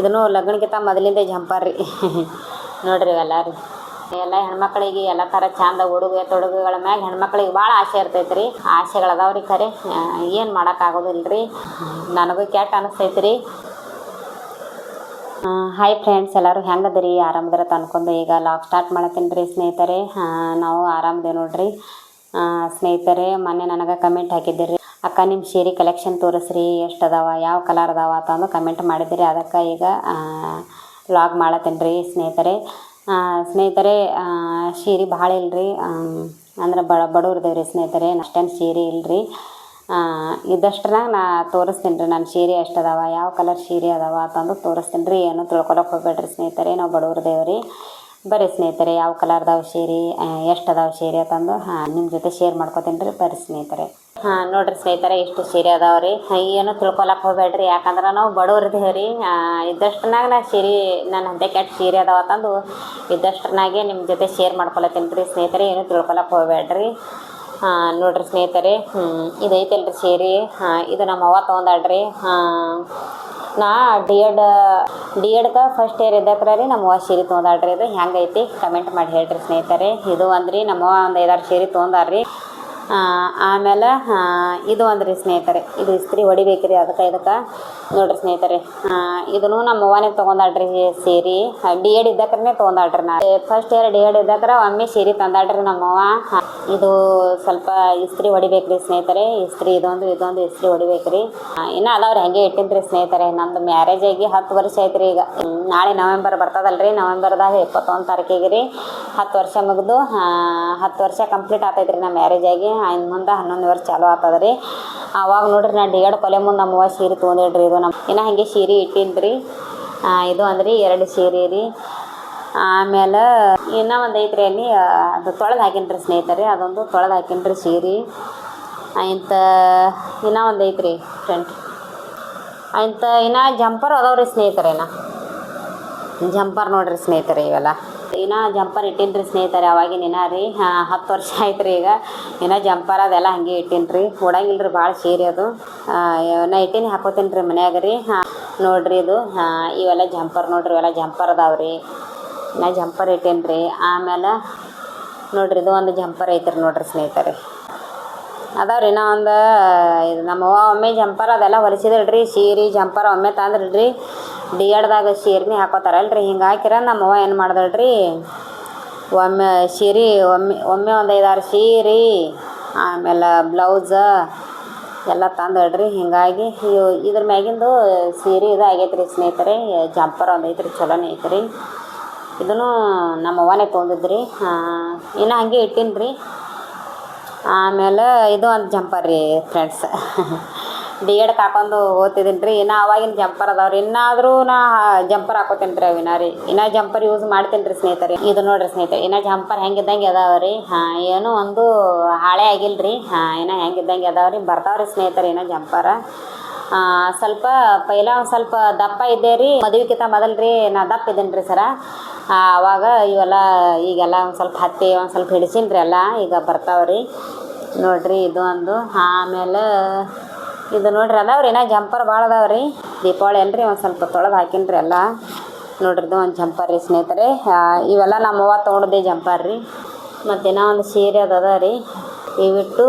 ಇದನ್ನು ಲಗ್ನಕ್ಕಿಂತ ಮೊದಲಿಂದ ಜಂಪರ್ ರೀ ನೋಡ್ರಿ ಇವೆಲ್ಲ ರೀ ಎಲ್ಲ ಹೆಣ್ಮಕ್ಳಿಗೆ ಎಲ್ಲ ಥರ ಚಂದ ಉಡುಗೆ ತೊಡುಗೆಗಳ ಮ್ಯಾಗ ಹೆಣ್ಮಕ್ಳಿಗೆ ಭಾಳ ಆಸೆ ಇರ್ತೈತೆ ರೀ ಆಸೆಗಳು ರೀ ಖರೆ ಏನು ಮಾಡೋಕ್ಕಾಗೋದಿಲ್ಲ ರೀ ನನಗೂ ಕೆಟ್ಟ ಅನಿಸ್ತೈತೆ ರೀ ಹಾಯ್ ಫ್ರೆಂಡ್ಸ್ ಎಲ್ಲರೂ ಹೆಂಗದ್ರಿ? ಆರಾಮದ್ರ ತಂದ್ಕೊಂಡು ಈಗ ಲಾಕ್ ಸ್ಟಾರ್ಟ್ ಮಾಡತ್ತೀನಿ ರೀ ಸ್ನೇಹಿತರೆ ನಾವು ಆರಾಮದೇ ನೋಡ್ರಿ. ಸ್ನೇಹಿತರೆ, ಮೊನ್ನೆ ನನಗೆ ಕಮೆಂಟ್ ಹಾಕಿದ್ದೀರಿ. ಅಕ್ಕ ನಿಮ್ಮ ಸೀರೆ ಕಲೆಕ್ಷನ್ ತೋರಿಸ್ರಿ ಎಷ್ಟು ಅದಾವ ಯಾವ ಕಲರ್ ಅದಾವ ಅಂತಂದು ಕಮೆಂಟ್ ಮಾಡಿದ್ರಿ. ಅದಕ್ಕೆ ಈಗ ಲಾಗ್ ಮಾಡತ್ತೇನೆ ರೀ ಸ್ನೇಹಿತರೆ. ಸ್ನೇಹಿತರೆ ಸೀರೆ ಭಾಳ ಇಲ್ರಿ. ಅಂದ್ರೆ ಬಡ ಬಡವ್ರದೇವ್ರಿ ಸ್ನೇಹಿತರೆ. ಅಷ್ಟೇನು ಸೀರೆ ಇಲ್ರಿ. ಇದ್ದಷ್ಟರಾಗ ನಾ ತೋರಿಸ್ತೀನಿ ರೀ ನಾನು ಸೀರೆ ಎಷ್ಟು ಅದಾವ ಯಾವ ಕಲರ್ ಸೀರೆ ಅದಾವ ಅಂತಂದು ತೋರಿಸ್ತೀನಿ ರೀ ಏನು ತಿಳ್ಕೊಳಕ್ಕೆ ಹೋಗ್ಬೇಡ್ರಿ ಸ್ನೇಹಿತರೆ. ನಾವು ಬಡವ್ರದೇವ್ರಿ ಬರ್ರಿ ಸ್ನೇಹಿತರೆ, ಯಾವ ಕಲರ್ದಾವ ಸೀರೆ ಎಷ್ಟು ಅದಾವ ಸೀರೆ ಅಂತಂದು ಹಾಂ ನಿಮ್ಮ ಜೊತೆ ಶೇರ್ ಮಾಡ್ಕೋತೀನಿ ರೀ ಬರ್ರಿ ಸ್ನೇಹಿತರೆ. ಹಾಂ, ನೋಡ್ರಿ ಸ್ನೇಹಿತರೆ, ಇಷ್ಟು ಸೀರೆ ಅದಾವೆ ರೀ. ಏನು ತಿಳ್ಕೊಳಕ್ಕೆ ಹೋಗ್ಬೇಡ್ರಿ. ಯಾಕಂದ್ರೆ ನಾವು ಬಡವ್ರದೇವೆ ರೀ. ಇದ್ದಷ್ಟನಾಗ ನಾ ಸೀರೆ ನನ್ನ ಹಂತೆ ಕೆಟ್ಟ ಸೀರೆ ಅದಾವ ತಂದು ಇದ್ದಷ್ಟನಾಗೆ ನಿಮ್ಮ ಜೊತೆ ಶೇರ್ ಮಾಡ್ಕೊಳತ್ತೀನಿ ರೀ ಸ್ನೇಹಿತರೆ. ಏನು ತಿಳ್ಕೊಳಕ್ಕೆ ಹೋಗ್ಬೇಡ್ರಿ. ಹಾಂ ನೋಡ್ರಿ ಸ್ನೇಹಿತರೆ ಇದು ರೀ ಸೀರೆ. ಹಾಂ, ಇದು ನಮ್ಮ ಅವ್ವ ತೊಗೊಂಡಾಳ್ರಿ. ಹಾಂ, ನಾ ಡಿ ಎಡ್ ಡಿ ಎಡ್ಗೆ ಫಸ್ಟ್ ಇಯರ್ ಇದ್ದಕ್ರ ರೀ ನಮ್ಮ ಅವ್ವ ಸೀರೆ ತೊಗೊಂಡಾಳ್ರಿ. ಇದು ಹೆಂಗೈತಿ? ಕಮೆಂಟ್ ಮಾಡಿ ಹೇಳ್ರಿ ಸ್ನೇಹಿತರೆ. ಇದು ಅಂದ್ರಿ ನಮ್ಮ ಅವ್ವ ಒಂದು ಐದಾರು ಸೀರೆ ತೊಗೊಂಡಾರ್ರಿ. ಆಮೇಲೆ ಇದು ಅಂದ್ರಿ ಸ್ನೇಹಿತರೆ. ಇದು ಇಸ್ತ್ರಿ ಹೊಡಿಬೇಕ್ರಿ ಅದಕ್ಕೆ ಇದಕ್ಕೆ. ನೋಡ್ರಿ ಸ್ನೇಹಿತರೆ ಇದನ್ನು ನಮ್ಮ ಅವ್ವನೇ ತೊಗೊಂಡಾಳ್ರಿ ಸೀರೆ. ಡಿ ಎಡ್ ಇದ್ದಕ್ರೇ ತೊಗೊಂಡಾಳ್ರಿ ನಾ ಫಸ್ಟ್ ಇಯರ್ ಡಿ ಎಡ್ ಇದ್ದಕ್ರ ಒಮ್ಮೆ ಸೀರೆ ತಂದಾಡ್ರಿ ನಮ್ಮವ್ವ ಇದು ಸ್ವಲ್ಪ ಇಸ್ತ್ರಿ ಹೊಡಿಬೇಕ್ರಿ ಸ್ನೇಹಿತರೆ. ಇಸ್ತ್ರಿ ಇದೊಂದು ಇದೊಂದು ಇಸ್ತ್ರಿ ಹೊಡಿಬೇಕ್ರಿ. ಇನ್ನು ಅದಾವ್ರಿ ಹೆಂಗೆ ಇಟ್ಟಿನ್ರಿ ಸ್ನೇಹಿತರೆ. ನಮ್ದು ಮ್ಯಾರೇಜ್ ಆಗಿ ಹತ್ತು ವರ್ಷ ಐತ್ರಿ ಈಗ. ನಾಳೆ ನವೆಂಬರ್ ಬರ್ತದಲ್ರಿ. ನವೆಂಬರ್ದಾಗ ಇಪ್ಪತ್ತೊಂದು ತಾರೀಕಿಗೆ ರೀ ಹತ್ತು ವರ್ಷ ಮುಗಿದು ಹತ್ತು ವರ್ಷ ಕಂಪ್ಲೀಟ್ ಆಗ್ತೈತ್ರಿ ನಮ್ಮ ಮ್ಯಾರೇಜ್ ಆಗಿ. ಇನ್ನು ಮುಂದೆ ಹನ್ನೊಂದು ವರ್ಷ ಚಾಲು ಆಗ್ತದ ರೀ ಅವಾಗ ನೋಡ್ರಿ ನಾ ಡಿಗಡ್ ಕೊಲೆ ಮುಂದೆ ನಮ್ಮವ್ವ ಸೀರೆ ತೊಗೊಂಡಿಡ್ರಿ ಇದು ನಮ್ಮ ಇನ್ನು ಹಾಗೆ ಸೀರೆ ಇಟ್ಟಿನ್ರಿ. ಆ, ಇದು ಅಂದ್ರಿ ಎರಡು ಸೀರೆ ರೀ. ಆಮೇಲೆ ಇನ್ನೂ ಒಂದು ಐತ್ರಿ ಅಲ್ಲಿ ಅದು ತೊಳೆದು ಹಾಕಿನ್ರಿ ಸ್ನೇಹಿತರೆ ಅದೊಂದು ತೊಳೆದು ಹಾಕಿನ್ರಿ ಸೀರೆ. ಆಯ್ತ ಇನ್ನೂ ಒಂದು ಐತ್ರಿ ಫ್ರೆಂಡ್ ಆಯ್ತ ಇನ್ನು ಜಂಪರ್ ಅದಾವ್ರಿ ಸ್ನೇಹಿತರೆ ಇನ್ನ. ಜಂಪರ್ ನೋಡ್ರಿ ಸ್ನೇಹಿತರೆ ಇವೆಲ್ಲ. ಇನ್ನು ಜಂಪರ್ ಇಟ್ಟಿನ್ರಿ ಸ್ನೇಹಿತರೆ, ಅವಾಗಿನ ರೀ. ಹತ್ತು ವರ್ಷ ಆಯ್ತು ರೀ ಈಗ. ಇನ್ನು ಜಂಪರ್ ಅದೆಲ್ಲ ಹಂಗೆ ಕೊಡಂಗಿಲ್ಲ ರೀ ಭಾಳ ಸೀರೆ ಅದು. ನಾ ಇಟ್ಟಿನಿ ಹಾಕೋತೀನಿ ರೀ ಮನ್ಯಾಗ ರೀ. ನೋಡ್ರಿ ಇದು. ಇವೆಲ್ಲ ಜಂಪರ್ ನೋಡ್ರಿ, ಇವೆಲ್ಲ ಜಂಪರ್ ಅದಾವ್ರಿ ರೀ. ನಾ ಜಂಪರ್ ಇಟ್ಟೇನಿ ಆಮೇಲೆ ನೋಡ್ರಿ ಇದು ಒಂದು ಜಂಪರ್ ಐತ್ರಿ ನೋಡ್ರಿ ಸ್ನೇಹಿತರೆ. ಅದಾವ್ರಿ ನಾ ಒಂದು, ಇದು ನಮ್ಮ ಒಮ್ಮೆ ಜಂಪರ್ ಅದೆಲ್ಲ ಹೊಲಿಸಿದ್ರಿ ಸೀರೆ ಜಂಪರ್ ಒಮ್ಮೆ ತಂದ್ರಿ ಡಿ ಎಡ್ದಾಗ ಸೀರೆನೇ ಹಾಕೋತಾರಲ್ರಿ ಹಿಂಗೆ ಹಾಕಿರ ನಮ್ಮ ಅವ್ವ ಏನು ಮಾಡ್ದಳ್ರಿ? ಒಮ್ಮೆ ಸೀರೆ, ಒಮ್ಮೆ ಒಮ್ಮೆ ಒಂದು ಐದಾರು ಸೀರೆ, ಆಮೇಲೆ ಬ್ಲೌಸ ಎಲ್ಲ ತಂದಳ್ರಿ. ಹಿಂಗಾಗಿ ಇದ್ರ ಮ್ಯಾಗಿಂದು ಸೀರೆ ಇದು ಆಗೈತೆ ಸ್ನೇಹಿತರೆ. ಜಂಪರ್ ಒಂದು ಐತ್ರಿ, ಚಲೋನೇ ಐತ್ರಿ. ಇದನ್ನು ನಮ್ಮ ಅವ್ವನೇ ತೊಗೊಂಡಿದ್ರಿ ಇನ್ನು ಹಂಗೆ ಇಟ್ಟೀನಿ ರೀ ಆಮೇಲೆ ಇದು ಒಂದು ಜಂಪರ್ ರೀ ಫ್ರೆಂಡ್ಸ್ ಡಿ ಎಡ್ ಹಾಕೊಂಡು ಓದ್ತಿದ್ದೀನಿ ರೀ ಇನ್ನು ಅವಾಗಿನ ಜಂಪರ್ ಅದಾವ್ರಿ. ಇನ್ನಾದರೂ ನಾ ಜಂಪರ್ ಹಾಕೋತೀನಿ ರೀ ಅವಿನ ರೀ. ಇನ್ನು ಜಂಪರ್ ಯೂಸ್ ಮಾಡ್ತೀನಿ ರೀ ಸ್ನೇಹಿತರೆ. ಇದು ನೋಡಿರಿ ಸ್ನೇಹಿತರೆ. ಇನ್ನು ಜಂಪರ್ ಹೆಂಗಿದ್ದಂಗೆ ಅದಾವ ರೀ ಹಾಂ, ಏನೂ ಒಂದು ಹಾಳೆ ಆಗಿಲ್ಲ ರೀ ಹಾಂ, ಇನ್ನು ಹೆಂಗಿದ್ದಂಗೆ ಅದಾವ ರೀ ಬರ್ತಾವ್ರಿ ಸ್ನೇಹಿತರೆ ಇನ್ನು ಜಂಪರ. ಸ್ವಲ್ಪ ಪೈಲ ಒಂದು ಸ್ವಲ್ಪ ದಪ್ಪ ಇದ್ದೆ ರೀ. ಮದುವೆಗಿಂತ ಮೊದಲು ರೀ ನಾ ದಪ್ಪ ಇದ್ದೀನಿ ರೀ ಸರ ಆವಾಗ ಇವೆಲ್ಲ ಈಗೆಲ್ಲ ಒಂದು ಸ್ವಲ್ಪ ಹತ್ತಿ, ಒಂದು ಸ್ವಲ್ಪ ಹಿಡಿಸಿನಿ ರೀ ಎಲ್ಲ. ಈಗ ಬರ್ತಾವೆ ರೀ ನೋಡ್ರಿ ಇದು ಒಂದು. ಆಮೇಲೆ ಇದು ನೋಡ್ರಿ ಅದಾವ್ರಿ ಇನ್ನ ಜಂಪರ್ ಭಾಳ ಅದಾವ ರೀ ದೀಪಾವಳಿ ಅಲ್ರಿ ಒಂದು ಸ್ವಲ್ಪ ತೊಳೆದು ಹಾಕಿನ್ರಿ ಎಲ್ಲ ನೋಡ್ರಿದು ಒಂದು ಜಂಪರ್ ರೀ ಸ್ನೇಹಿತರೆ. ಇವೆಲ್ಲ ನಮ್ಮವ್ವ ತೊಗೊಂಡದ್ದೆ ಜಂಪರ್ ರೀ. ಮತ್ತು ಇನ್ನೂ ಒಂದು ಸೀರೆ ಅದು ರೀ. ಇವಿಟ್ಟು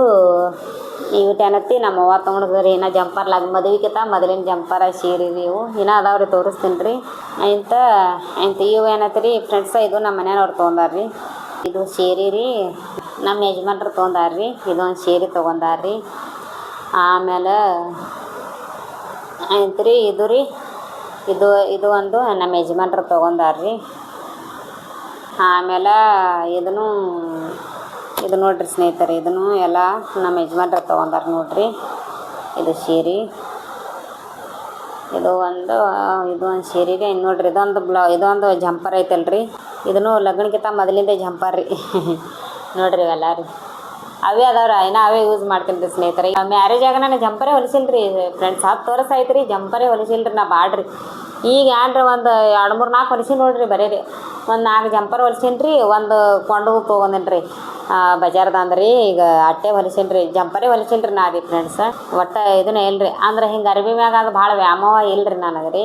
ಇವಿಟ್ಟು ಏನತ್ತಿ ನಮ್ಮವ್ವ ತೊಗೊಂಡದ ರೀ. ಏನೋ ಜಂಪರ್ ಲಾಗ ಮದುವೆಗಿತ ಮೊದಲಿನ ಜಂಪರ ಸೀರೆ ರೀ ಇವು. ಇನ್ನೂ ಅದಾವ ರೀ ತೋರಿಸ್ತೀನಿ ರೀ ಇಂಥ ಇಂಥ ಇವು ಏನತ್ತಿ ರೀ ಫ್ರೆಂಡ್ಸ ಇದು ನಮ್ಮ ಮನೆಯವ್ರು ತೊಗೊಂಡಾರ ರೀ. ಇದು ಸೀರೆ ರೀ ನಮ್ಮ ಯಜಮಾನ್ರು ತೊಗೊಂಡಾರ ರೀ. ಇದೊಂದು ಸೀರೆ ತೊಗೊಂಡಾರ ರೀ. ಆಮೇಲೆ ಆಯ್ತು ರೀ ಇದು ರೀ. ಇದು ಇದು ಒಂದು ನಮ್ಮ ಯಜಮಾನ್ರು ತೊಗೊಂಡಾರ ರೀ ಆಮೇಲೆ ಇದನ್ನು, ಇದು ನೋಡ್ರಿ ಸ್ನೇಹಿತರೆ, ಇದನ್ನು ಎಲ್ಲ ನಮ್ಮ ಯಜಮಾನ್ರು ತೊಗೊಂಡಾರ ನೋಡ್ರಿ. ಇದು ಸೀರೆ. ಇದು ಒಂದು ಇದು ಒಂದು ಸೀರೆಗೆ ಇನ್ನು ನೋಡ್ರಿ, ಇದೊಂದು ಬ್ಲೌ, ಇದೊಂದು ಜಂಪರ್ ಐತಲ್ರಿ. ಇದನ್ನು ಲಗ್ನಕ್ಕಿಂತ ಮೊದಲಿಂದ ಜಂಪರ್ ರೀ. ನೋಡ್ರಿ ಇವೆಲ್ಲ ರೀ. ಅವೇ ಅದಾವ್ರಿ, ಇನ್ನು ಅವೇ ಯೂಸ್ ಮಾಡ್ತೀನಿ ರೀ ಸ್ನೇಹಿತರೆ ಮ್ಯಾರೇಜ್ ಆಗ ನಾನು ಜಂಪರೇ ಹೊಲಿಸಿಲ್ರಿ ಫ್ರೆಂಡ್ಸ್ ಹತ್ತು ಆಯ್ತು ರೀ ಜಂಪರೇ ಹೊಲಿಸಿಲ್ರಿ ನಾ ಬಾಡ್ರಿ. ಈಗ ಏನ್ರಿ ಒಂದು ಎರಡು ಮೂರು ನಾಲ್ಕು ಹೊಲಿಸಿ ನೋಡ್ರಿ ಬರೀ ರೀ ಒಂದು ನಾಲ್ಕು ಜಂಪರ್ ಹೊಲ್ಸೀನಿ ರೀ ಒಂದು ಕೊಂಡು ತೊಗೊಂಡೇನಿ ರೀ ಬಜಾರ್ದ ಅಂದ್ರಿ, ಈಗ ಅಟ್ಟೆ ಹೊಲಿಸೀನಿ ರೀ ಜಂಪರೇ ಹೊಲಿಸಿಲ್ರಿ ನಾ ರೀ ಫ್ರೆಂಡ್ಸ್ ಒಟ್ಟು ಇದನ್ನ ಇಲ್ರಿ, ಅಂದ್ರೆ ಹಿಂಗೆ ಅರ್ಬಿ ಮ್ಯಾಗ ಅದು ಭಾಳ ವ್ಯಾಮೋಹ ಇಲ್ರಿ ನನಗೆ ರೀ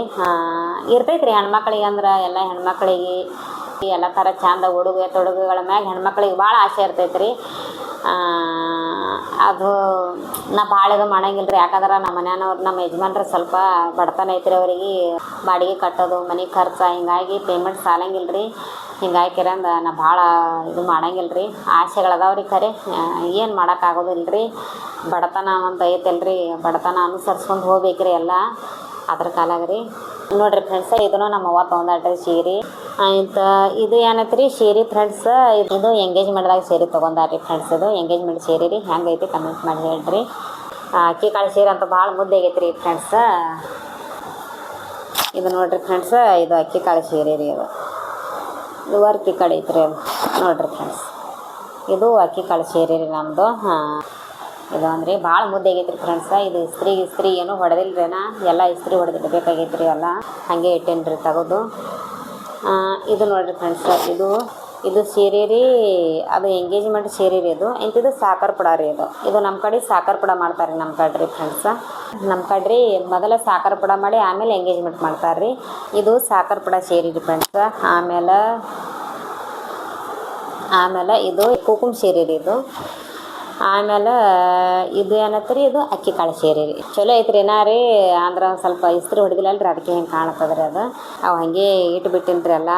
ಇರ್ತೈತೆ ರೀ ಹೆಣ್ಮಕ್ಳಿಗೆ ಅಂದ್ರೆ, ಎಲ್ಲ ಹೆಣ್ಮಕ್ಳಿಗೆ, ಎಲ್ಲ ಥರ ಚಂದ ಉಡುಗೆ ತೊಡುಗೆಗಳ ಮ್ಯಾಗ ಹೆಣ್ಮಕ್ಳಿಗೆ ಭಾಳ ಆಸೆ ಇರ್ತೈತೆ ರೀ ಅದು ನಾ ಭಾಳ ಇದು ಮಾಡಂಗಿಲ್ಲ ರೀ ಯಾಕಂದ್ರೆ ನಮ್ಮ ಮನೆಯವ್ರು ನಮ್ಮ ಯಜಮಾನ್ರು ಸ್ವಲ್ಪ ಬಡತನ ಐತ್ರಿ ಅವರಿಗೆ. ಬಾಡಿಗೆ ಕಟ್ಟೋದು, ಮನೆ ಖರ್ಚು ಹಿಂಗಾಗಿ ಪೇಮೆಂಟ್ ಸಾಲಂಗಿಲ್ಲ ರೀ ಹಿಂಗಾಗಿ ಕಿರಂದ ನಾ ಭಾಳ ಇದು ಮಾಡಂಗಿಲ್ಲ ರೀ ಆಸೆಗಳದಾವ ರೀ ಖರೆ ಏನು ಮಾಡೋಕ್ಕಾಗೋದಿಲ್ಲ ರೀ ಬಡತನ ಅಂತ ಐತಲ್ರಿ. ಬಡತನ ಅನುಸರಿಸ್ಕೊಂಡು ಹೋಗ್ಬೇಕು ರೀ ಎಲ್ಲ. ಅದ್ರ ಕಾಲಾಗ ರೀ ನೋಡ್ರಿ ಫ್ರೆಂಡ್ಸ ಇದನ್ನು ನಮ್ಮ ಅವ್ವ ತೊಗೊಂಡಾಡ್ರಿ ಸೀರೆ. ಆಯ್ತು ಇದು ಏನೈತೆ ರೀ ಸೀರೆ ಫ್ರೆಂಡ್ಸ್ ಇದು ಎಂಗೇಜ್ಮೆಂಟ್ದಾಗ ಸೀರೆ ತೊಗೊಂಡಾರ್ರಿ ಫ್ರೆಂಡ್ಸ್ ಇದು. ಎಂಗೇಜ್ಮೆಂಟ್ ಸೀರೆ ರೀ ಹೆಂಗೈತಿ ಕಮೆಂಟ್ ಮಾಡಿ ಹೇಳ್ರಿ. ಅಕ್ಕಿ ಕಾಳು ಸೀರೆ ಅಂತ ಭಾಳ ಮುದ್ದೆ ಆಗೈತೆ ರೀ ಫ್ರೆಂಡ್ಸ ಇದು ನೋಡ್ರಿ ಫ್ರೆಂಡ್ಸ್ ಇದು ಅಕ್ಕಿ ಕಾಳು ಸೀರೆ ರೀ ಇದು. ಇದು ವರ್ಕಿ ಕಡೆ ಐತ್ರಿ ಅದು. ನೋಡ್ರಿ ಫ್ರೆಂಡ್ಸ್ ಇದು ಅಕ್ಕಿ ಕಾಳು ಸೀರೆ ರೀ ನಮ್ಮದು ಹಾಂ. ಇದು ಅಂದ್ರೆ ಭಾಳ ಮುದ್ದೆ ಆಗೈತ್ರಿ ಫ್ರೆಂಡ್ಸ ಇದು ಇಸ್ತ್ರಿ ಇಸ್ತ್ರಿ ಏನು ಹೊಡೆದಿಲ್ರೇನ? ಎಲ್ಲ ಇಸ್ತ್ರಿ ಹೊಡೆದಿಡ್ಬೇಕಾಗೈತ್ರಿ ಎಲ್ಲ ಹಾಗೆ ಇಟ್ಟೇನ್ರಿ ತಗೋದು. ಇದು ನೋಡ್ರಿ ಫ್ರೆಂಡ್ಸ ಇದು ಇದು ಸೀರೆ ರೀ, ಅದು ಎಂಗೇಜ್ಮೆಂಟ್ ಸೀರೆ ರೀ ಇದು. ಇಂತಿದು ಸಾಕರ್ ಪುಡ ರೀ ಇದು. ಇದು ನಮ್ಮ ಕಡೆ ಸಾಕರ್ ಪುಡ ಮಾಡ್ತಾರೆ ನಮ್ಮ ಕಡೆ ರೀ ಫ್ರೆಂಡ್ಸ ನಮ್ಮ ಕಡೆ ರೀ ಮೊದಲ ಸಾಕರ್ ಪುಡ ಮಾಡಿ ಆಮೇಲೆ ಎಂಗೇಜ್ಮೆಂಟ್ ಮಾಡ್ತಾರೆ ರೀ ಇದು ಸಾಕರ್ ಪುಡ ಸೀರೆ ರೀ ಫ್ರೆಂಡ್ಸ ಆಮೇಲೆ ಆಮೇಲೆ ಇದು ಕುಕುಮ್ ಸೀರೆ ರೀ ಇದು. ಆಮೇಲೆ ಇದು ಏನತ್ತೆ ರೀ ಇದು ಅಕ್ಕಿ ಕಾಳು ಸೇರಿ ರೀ. ಚಲೋ ಐತ್ರಿ ಏನಾ ರೀ ಅಂದ್ರೆ ಸ್ವಲ್ಪ ಇಸ್ತ್ರಿ ಹೊಡೆದಿಲ್ಲಲ್ರಿ ಅದಕ್ಕೆ ಹಿಂಗೆ ಕಾಣತ್ತದ್ರಿ ಅದು. ಅವು ಹಾಗೆ ಇಟ್ಬಿಟ್ಟಿನಿ ರೀ ಎಲ್ಲ.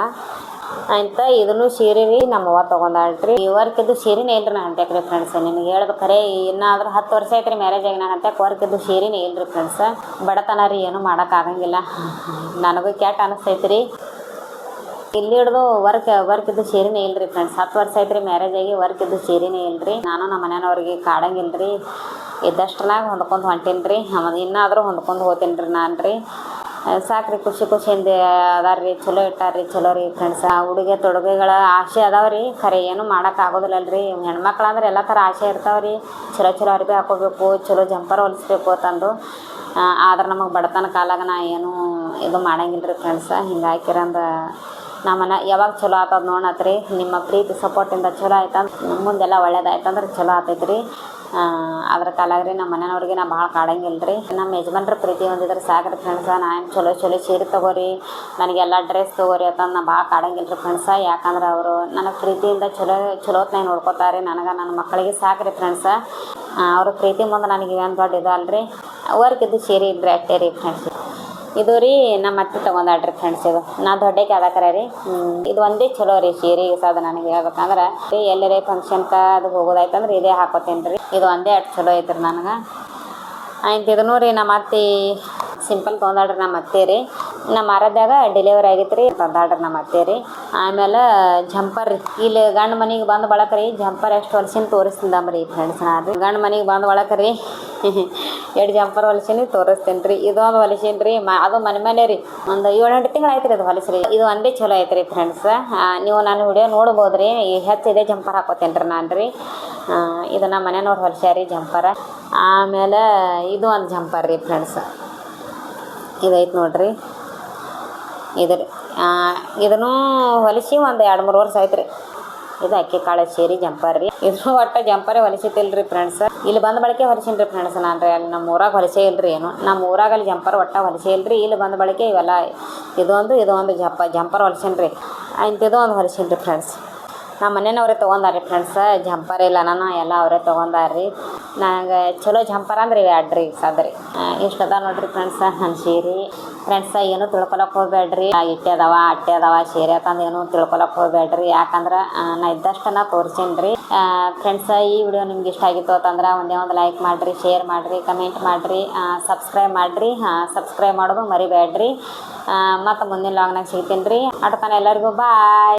ಅಂತ ಇದನ್ನು ಸೀರೆ ರೀ ನಮ್ಮ ಅವ್ವ ತೊಗೊಂಡಾಳ್ರಿ. ಈ ವರ್ಕಿದ್ದು ಸೀರೆನೇ ಇಲ್ರಿ ನಾ ಅಂತ್ಯಾಕ್ರಿ ಫ್ರೆಂಡ್ಸ್ ನಿಮಗೆ ಹೇಳ್ಬೇಕಾರೆ ಇನ್ನಾದ್ರೂ ಹತ್ತು ವರ್ಷ ಐತ್ರಿ ಮ್ಯಾರೇಜ್ ಆಗಿ ನಾನು ಅಂತ್ಯಾಕ ವರ್ಕಿದ್ದು ಸೀರೆನೇ ಇಲ್ರಿ ಫ್ರೆಂಡ್ಸ್ ಬಡತನ ರೀ, ಏನೂ ಮಾಡೋಕ್ಕಾಗಂಗಿಲ್ಲ ನನಗೂ ಕೆಟ್ಟ ಅನಿಸ್ತೈತ್ರಿ ರೀ ಇಲ್ಲಿ ಹಿಡ್ದು ವರ್ಕ್ ವರ್ಕ್ ಇದ್ದು ಸೀರೆನೇ ಇಲ್ರಿ ಫ್ರೆಂಡ್ಸ್ ಹತ್ತು ವರ್ಷ ಐತ್ರಿ ಮ್ಯಾರೇಜ್ ಆಗಿ ವರ್ಕ್ ಇದ್ದು ಸೀರೆನೇ ಇಲ್ರಿ. ನಾನು ನಮ್ಮ ಮನೆಯವ್ರಿಗೆ ಕಾಡಂಗಿಲ್ಲ ರೀ ಇದ್ದಷ್ಟ್ರನಾಗ ಹೊಂದ್ಕೊಂಡು ಹೊಂಟೀನಿ ರೀ ಇನ್ನಾದರೂ ಹೊಂದ್ಕೊಂಡು ಹೋಗ್ತೀನಿ ರೀ ನಾನು ರೀ ಸಾಕ್ರಿ, ಖುಷಿ ಖುಷಿಯಿಂದ ಅದಾರ ರೀ ಚಲೋ ಇಟ್ಟಾರ ರೀ ಚಲೋ ರೀ ಫ್ರೆಂಡ್ಸ್ ಉಡುಗೆ ತೊಡುಗೆಗಳ ಆಸೆ ಅದಾವ ರೀ ಖರೆ, ಏನು ಮಾಡೋಕ್ಕಾಗೋದಿಲ್ಲ ರೀ ಹೆಣ್ಮಕ್ಳು ಅಂದ್ರೆ ಎಲ್ಲ ಥರ ಆಸೆ ಇರ್ತಾವೆ ರೀ ಚಲೋ ಚಲೋ ಅರ್ಬಿ ಹಾಕೋಬೇಕು, ಚಲೋ ಜಂಪರ್ ಹೊಲಿಸ್ಬೇಕು ಅಂತಂದು. ಆದ್ರೆ ನಮಗೆ ಬಡತನ ಕಾಲಾಗ ನಾ ಏನು ಇದು ಮಾಡಂಗಿಲ್ಲ ರೀ ಫ್ರೆಂಡ್ಸ ಹಿಂಗೆ ಹಾಕಿರಂದ ನಮ್ಮನೆ ಯಾವಾಗ ಚಲೋ ಆತದ ನೋಡತ್ರಿ. ನಿಮ್ಮ ಪ್ರೀತಿ ಸಪೋರ್ಟಿಂದ ಚಲೋ ಆಯ್ತಂದ್ರೆ ಮುಂದೆಲ್ಲ ಒಳ್ಳೇದಾಯ್ತಂದ್ರೆ ಚಲೋ ಆತೈತ್ರಿ. ರೀ ಅದ್ರ ಕಾಲಾಗ್ರಿ ನಮ್ಮ ಮನೆಯವ್ರಿಗೆ ನಾ ಭಾಳ ಕಾಡಂಗಿಲ್ಲ ರೀ ನಮ್ಮ ಯಜಮಾನ್ರ ಪ್ರೀತಿ ಹೊಂದಿದ್ರೆ ಸಾಕ್ರಿ ಫ್ರೆಂಡ್ಸ. ನಾ ಏನು ಚಲೋ ಚಲೋ ಸೀರೆ ತೊಗೋರಿ. ನನಗೆಲ್ಲ ಡ್ರೆಸ್ ತೊಗೋರಿ ಅಂತ ನಾ ಭಾಳ ಕಾಡಂಗಿಲ್ಲ ರೀ ಫ್ರೆಂಡ್ಸ. ಯಾಕಂದ್ರೆ ಅವರು ನನಗೆ ಪ್ರೀತಿಯಿಂದ ಚಲೋ ಚಲೋತ್ನಾಗ ನೋಡ್ಕೋತಾರೆ. ನನಗೆ ನನ್ನ ಮಕ್ಕಳಿಗೆ ಸಾಕ್ರಿ ಫ್ರೆಂಡ್ಸ. ಅವ್ರ ಪ್ರೀತಿ ಮುಂದೆ ನನಗೆ ಏನು ದೊಡ್ಡ ಇದು ಅಲ್ರಿ ವರ್ಕ್ ಇದು ಸೀರೆ ಇದ್ರೆ ಅಷ್ಟೇ ರೀ ಫ್ರೆಂಡ್ಸ್. ಇದು ರೀ ನಮ್ಮ ಅತ್ತೆ ತೊಗೊಂಡಾಡ್ರಿ ಫ್ರೆಂಡ್ಸ್ ಇದು. ನಾ ದೊಡ್ಡಕ್ಕೆ ಅದಕ್ಕರ ರೀ. ಇದು ಒಂದೇ ಚಲೋ ರೀ ಸೀರೆ ಸದ ನನಗೆ ಹೇಳ್ಬೇಕಂದ್ರೆ. ಎಲ್ಲರೇ ಫಂಕ್ಷನ್ಕ ಅದು ಹೋಗೋದಾಯ್ತಂದ್ರೆ ಇದೇ ಹಾಕೋತೀನಿ ರೀ. ಇದು ಒಂದೇ ಅಷ್ಟು ಚಲೋ ಐತ್ರಿ ನನಗೆ. ಆಯ್ತು ಇದನ್ನು ರೀ ನಮ್ಮ ಅತ್ತೆ ಸಿಂಪಲ್ ತೊಗೊಂಡಾಡ್ರಿ ನಮ್ಮ ಅತ್ತೆ ರೀ. ನಮ್ಮ ಮರದಾಗ ಡೆಲಿವರಿ ಆಗಿತ್ತು ರೀ ತಂದಾಡ್ರಿ ನಮ್ಮ ಅತ್ತೆ ರೀ. ಆಮೇಲೆ ಜಂಪರ್ ರೀ. ಇಲ್ಲಿ ಗಂಡು ಮನೆಗೆ ಬಂದು ಬಳಕ ರೀ ಜಂಪರ್ ಎಷ್ಟು ಹೊಲ್ಸಿನ ತೋರಿಸ್ತಿದ್ದಾಮ್ರಿ ಫ್ರೆಂಡ್ಸ್ ನಾನು ಗಂಡು ಮನೆಗೆ ಬಂದು ಬಳಕ ರೀ ಎರಡು ಜಂಪರ್ ಹೊಲ್ಸೀನಿ ತೋರಿಸ್ತೀನಿ ರೀ ಇದೊಂದು ಹೊಲಿಸೀನಿ ರೀ ಮ, ಅದು ಮನೆ ಮೇಲೆ ರೀ ಒಂದು ಏಳು ಎಂಟು ತಿಂಗಳು ಆಯ್ತು ರೀ ಅದು ಹೊಲಿಸ್ರಿ. ಇದು ಒಂದೇ ಚಲೋ ಐತೆ ರೀ ಫ್ರೆಂಡ್ಸ್ ನೀವು ನಾನು ವಿಡಿಯೋ ನೋಡ್ಬೋದು ರೀ ಹೆಚ್ಚು ಇದೇ ಜಂಪರ್ ಹಾಕೋತೀನಿ ರೀ ನಾನು ರೀ ಇದು ನಮ್ಮ ಮನೆಯವ್ರು ಹೊಲ್ಸ್ಯಾರ ಜಂಪರ. ಆಮೇಲೆ ಇದು ಒಂದು ಜಂಪರ್ ರೀ ಫ್ರೆಂಡ್ಸ್ ಇದೈತೆ ನೋಡ್ರಿ. ಇದು ರೀ ಇದನ್ನು ಹೊಲಿಸಿ ಒಂದು ಎರಡು ಮೂರು ವರ್ಷ ಆಯ್ತು ರೀ ಇದು ಅಕ್ಕಿ ಕಾಳು ಸೇರಿ ಜಂಪರ್ ರೀ. ಇದು ಒಟ್ಟು ಜಂಪರೇ ಹೊಲಿಸಿತಿಲ್ರಿ ಫ್ರೆಂಡ್ಸ್ ಇಲ್ಲಿ ಬಂದ ಬಳಕೆ ಹೊಲಿಸಿನ್ರಿ ಫ್ರೆಂಡ್ಸ್ ನಾನು ರೀ ಅಲ್ಲಿ ನಮ್ಮ ಊರಾಗ ಹೊಲಿಸೇ ಇಲ್ಲ ರೀ ಏನು. ನಮ್ಮ ಊರಾಗ ಅಲ್ಲಿ ಜಂಪರ್ ಒಟ್ಟ ಹೊಲಿಸೇ ಇಲ್ರಿ. ಇಲ್ಲಿ ಬಂದ ಬಳಕೆ ಇವೆಲ್ಲ ಇದೊಂದು ಇದೊಂದು ಜಂಪ, ಜಂಪರ್ ಹೊಲಿಸೀನಿ ರೀ ಇಂಥದ್ದು ಒಂದು ಹೊಲಿಸೀನಿ ಫ್ರೆಂಡ್ಸ್ ನಮ್ಮ ಮನೆಯವ್ರೆ ತೊಗೊಂಡಾರಿ ಫ್ರೆಂಡ್ಸ ಜಂಪರ್ ಇಲ್ಲ, ನಾನು ಎಲ್ಲ ಅವರೇ ತೊಗೊಂಡಾರ್ರಿ. ನನಗೆ ಚಲೋ ಜಂಪರ್ ಅಂದ್ರೆ ಇವೆ ಅಡ್ರಿ ಸದ್ರಿ. ಇಷ್ಟು ಅದ ನೋಡ್ರಿ ಫ್ರೆಂಡ್ಸ ನನ್ನ ಸೀರೆ. ಫ್ರೆಂಡ್ಸ ಏನು ತಿಳ್ಕೊಳಕ್ಕೆ ಹೋಗ್ಬೇಡ್ರಿ. ಇಟ್ಟೆ ಅದಾವ, ಅಟ್ಟೆ ಅದಾವ, ಸೀರೆ ಅಂತಂದು ಏನು ತಿಳ್ಕೊಳಕ್ಕೆ ಹೋಗ್ಬೇಡ್ರಿ. ಯಾಕಂದ್ರೆ ನಾ ಇದ್ದಷ್ಟನ್ನ ತೋರಿಸೀನಿ ರೀ ಫ್ರೆಂಡ್ಸ ಈ ವಿಡಿಯೋ ನಿಮ್ಗೆ ಇಷ್ಟ ಆಗಿತ್ತು ಅಂತಂದ್ರೆ ಒಂದೇ ಒಂದು ಲೈಕ್ ಮಾಡಿರಿ ಶೇರ್ ಮಾಡಿರಿ ಕಮೆಂಟ್ ಮಾಡಿರಿ. ಸಬ್ಸ್ಕ್ರೈಬ್ ಮಾಡಿರಿ. ಸಬ್ಸ್ಕ್ರೈಬ್ ಮಾಡೋದು ಮರಿಬೇಡ್ರಿ. ಮತ್ತು ಮುಂದಿನ ಲಾಗ್ನಾಗ ಸಿಗ್ತೀನಿ ರೀ ಅಡ್ತಾನೆ ಎಲ್ಲರಿಗೂ ಬಾಯ್